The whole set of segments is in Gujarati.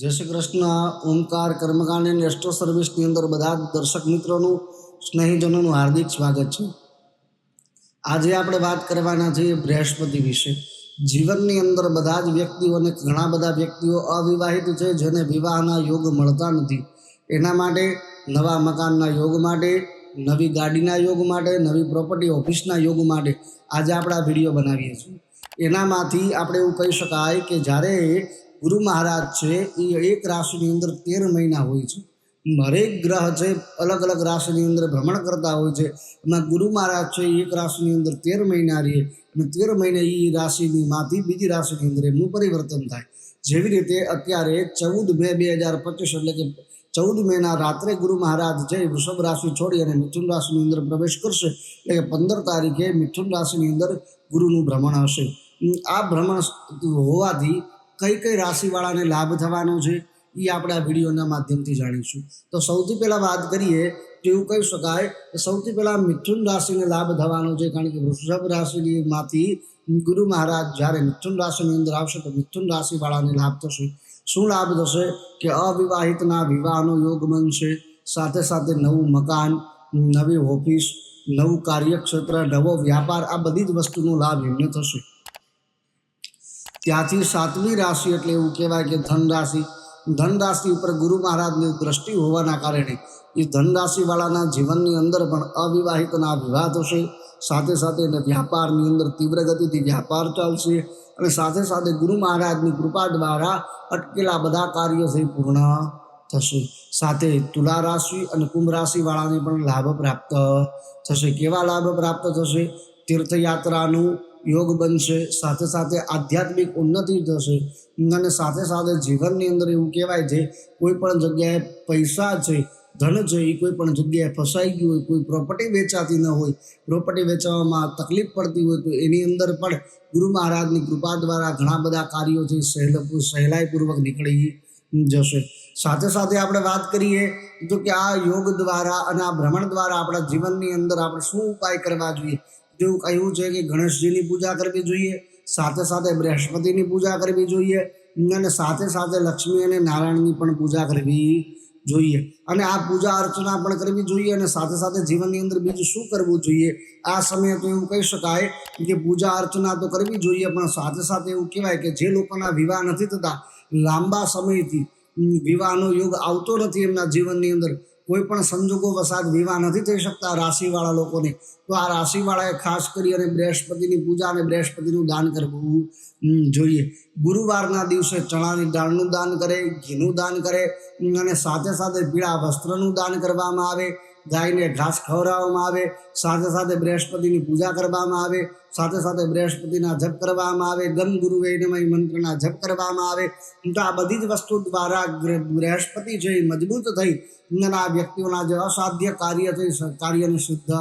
જય શ્રી કૃષ્ણ. ઓમકાર કર્મકાંડ એન્ડ એસ્ટ્રો સર્વિસની અંદર બધા દર્શક મિત્રોનું, સ્નેહીજનોનું હાર્દિક સ્વાગત છે. આજે આપણે વાત કરવાના છીએ બૃહસ્પતિ વિશે. જીવનની અંદર બધા જ વ્યક્તિઓને ઘણા બધા વ્યક્તિઓ અવિવાહિત છે, જેને વિવાહના યોગ મળતા નથી. એના માટે, નવા મકાનના યોગ માટે, નવી ગાડીના યોગ માટે, નવી પ્રોપર્ટી ઓફિસના યોગ માટે આજે આપણે આ વીડિયો બનાવીએ છીએ. એનામાંથી આપણે એવું કહી શકાય કે જ્યારે ગુરુ મહારાજ છે, એ એક રાશિની અંદર તેર મહિના હોય છે. હરેક ગ્રહ છે, અલગ અલગ રાશિની અંદર ભ્રમણ કરતા હોય છે. એમાં ગુરુ મહારાજ છે એક રાશિની અંદર તેર મહિના રહે અને તેર મહિને એ રાશિની માંથી બીજી રાશિની અંદર એમનું પરિવર્તન થાય. જેવી રીતે અત્યારે ચૌદ મે બે હજાર પચીસ, એટલે કે ચૌદ મેના રાત્રે ગુરુ મહારાજ છે વૃષભ રાશિ છોડી અને મિથુન રાશિની અંદર પ્રવેશ કરશે. એટલે કે પંદર તારીખે મિથુન રાશિની અંદર ગુરુનું ભ્રમણ હશે. આ ભ્રમણ હોવાથી કઈ કઈ રાશિવાળાને લાભ થવાનો છે એ આપણે આ વિડીયોના માધ્યમથી જાણીશું. તો સૌથી પહેલાં વાત કરીએ તો એવું કહી શકાય કે સૌથી પહેલાં મિથુન રાશિને લાભ થવાનો છે, કારણ કે વૃષભ રાશિમાંથી ગુરુ મહારાજ જ્યારે મિથુન રાશિની અંદર આવશે તો મિથુન રાશિવાળાને લાભ થશે. શું લાભ થશે? કે અવિવાહિતના વિવાહનો યોગ બનશે, સાથે સાથે નવું મકાન, નવી ઓફિસ, નવું કાર્યક્ષેત્ર, નવો વ્યાપાર, આ બધી જ વસ્તુનો લાભ એમને થશે. ત્યાંથી સાતમી રાશિ એટલે એવું કહેવાય કે ધન રાશિ ધન ઉપર ગુરુ મહારાજની દ્રષ્ટિ હોવાના કારણે એ ધન રાશિવાળાના જીવનની અંદર પણ અવિવાહિતના વિવાહ થશે સાથે સાથે એને વ્યાપારની અંદર તીવ્ર ગતિથી વ્યાપાર ચાલશે અને સાથે સાથે ગુરુ મહારાજની કૃપા દ્વારા અટકેલા બધા કાર્યો છે પૂર્ણ થશે. સાથે તુલા રાશિ અને કુંભ રાશિવાળાને પણ લાભ પ્રાપ્ત થશે. કેવા લાભ પ્રાપ્ત થશે? તીર્થયાત્રાનું યોગ બનશે, સાથે સાથે આધ્યાત્મિક ઉન્નતિ થશે અને સાથે સાથે જીવનની અંદર એવું કહેવાય છે, કોઈ પણ જગ્યાએ પૈસા છે, ધન છે, એ કોઈ પણ જગ્યાએ ફસાઈ ગયું હોય, કોઈ પ્રોપર્ટી વેચાતી ન હોય પ્રોપર્ટી વેચવામાં તકલીફ પડતી હોય, તો એની અંદર પણ ગુરુ મહારાજની કૃપા દ્વારા ઘણા બધા કાર્યો છે, સહેલ સહેલાઈપૂર્વક નીકળી જશે. સાથે સાથે આપણે વાત કરીએ તો કે આ યોગ દ્વારા અને આ ભ્રમણ દ્વારા આપણા જીવનની અંદર આપણે શું ઉપાય કરવા જોઈએ? જેવું કહ્યું છે કે ગણેશજીની પૂજા કરવી જોઈએ, સાથે સાથે બૃહસ્પતિની પૂજા કરવી જોઈએ અને સાથે સાથે લક્ષ્મી અને નારાયણની પણ પૂજા કરવી જોઈએ. અને આ પૂજા અર્ચના પણ કરવી જોઈએ અને સાથે સાથે જીવનની અંદર બીજું શું કરવું જોઈએ? આ સમયે તો એવું કહી શકાય કે પૂજા અર્ચના તો કરવી જોઈએ, પણ સાથે સાથે એવું કહેવાય કે જે લોકોના વિવાહ નથી થતા, લાંબા સમયથી વિવાહનો યોગ આવતો નથી એમના જીવનની અંદર કોઈ પણ સંજોગો વસાદ વિવાહ નથી થઈ શકતા રાશિવાળા લોકોને. તો આ રાશિવાળાએ ખાસ કરી અને બૃહસ્પતિની પૂજા અને બૃહસ્પતિનું દાન કરવું જોઈએ. ગુરુવારના દિવસે ચણાની દાળનું દાન કરે, ઘીનું દાન કરે અને સાથે સાથે પીળા વસ્ત્રનું દાન કરવામાં આવે. ગાયને ઘાસ ખવડાવવામાં આવે, સાથે સાથે બૃહસ્પતિની પૂજા કરવામાં આવે, સાથે સાથે બૃહસ્પતિના જપ કરવામાં આવે, ગમ ગુરુ વૈનમય મંત્રના જપ કરવામાં આવે. તો આ બધી જ વસ્તુ દ્વારા બૃહસ્પતિ એ મજબૂત થઈ અને વ્યક્તિઓના જે અસાધ્ય કાર્ય છે કાર્યને શુદ્ધ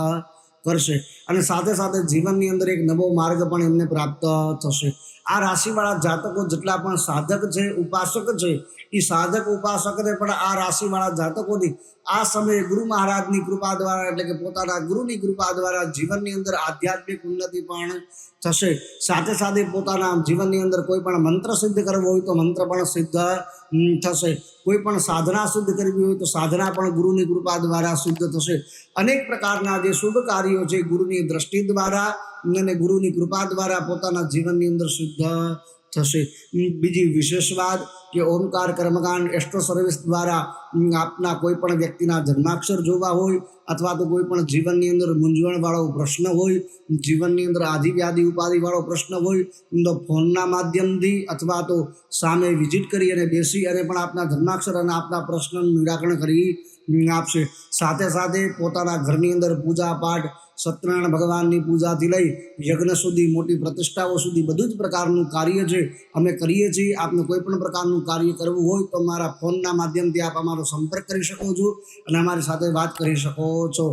કરશે. અને સાથે સાથે જીવનની અંદર એક નવો માર્ગ પણ એમને પ્રાપ્ત થશે. આ રાશિવાળા જાતકો જેટલા પણ સાધક છે, ઉપાસક છે એ સાધક ઉપાસકને પણ આ રાશિવાળા જાતકોની આ સમયે ગુરુ મહારાજની કૃપા દ્વારા, એટલે કે પોતાના ગુરુની કૃપા દ્વારા જીવનની અંદર આધ્યાત્મિક ઉન્નતિ પણ થશે. સાથે સાથે પોતાના જીવનની અંદર કોઈ પણ મંત્ર સિદ્ધ કરવો હોય તો મંત્ર પણ સિદ્ધ થશે. કોઈ પણ સાધના સિદ્ધ કરવી હોય તો સાધના પણ ગુરુની કૃપા દ્વારા સિદ્ધ થશે. અનેક પ્રકારના જે શુભ કાર્યો છે ગુરુની દ્રષ્ટિ દ્વારા અને ગુરુની કૃપા દ્વારા પોતાના જીવનની અંદર શુદ્ધ થશે. બીજી વિશેષ વાત કે ઓમકાર કર્મકાંડ એસ્ટ્રો સર્વિસ દ્વારા આપના કોઈ પણ વ્યક્તિના જન્માક્ષર જોવા હોય અથવા તો કોઈ પણ જીવનની અંદર મૂંઝવણવાળો પ્રશ્ન હોય, જીવનની અંદર આધિ વ્યાધિ ઉપાધિવાળો પ્રશ્ન હોય તો ફોનના માધ્યમથી અથવા તો સામે વિઝિટ કરી અને બેસી અને પણ આપના જન્માક્ષર અને આપના પ્રશ્નનું નિરાકરણ કરી આપશે. સાથે સાથે પોતાના ઘરની અંદર પૂજા પાઠ સત્યનારાયણ ભગવાનની પૂજાથી લઈ યજ્ઞ સુધી, મોટી પ્રતિષ્ઠાઓ સુધી બધું જ પ્રકારનું કાર્ય છે. અમે કરીએ છીએ. આપને કોઈ પણ પ્રકારનું કાર્ય કરવું હોય તો મારા ફોનના માધ્યમથી આપ અમારો સંપર્ક કરી શકો છો અને અમારી સાથે વાત કરી શકો છો.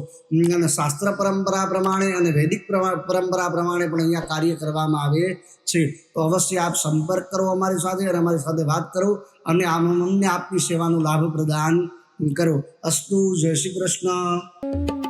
અને શાસ્ત્ર પરંપરા પ્રમાણે અને વૈદિક પરંપરા પ્રમાણે પણ અહીંયા કાર્ય કરવામાં આવે છે. તો અવશ્ય આપ સંપર્ક કરો અમારી સાથે અને અમારી સાથે વાત કરો અને અમને આપની સેવાનો લાભ પ્રદાન કરો. અસ્તુ. જય શ્રી કૃષ્ણ.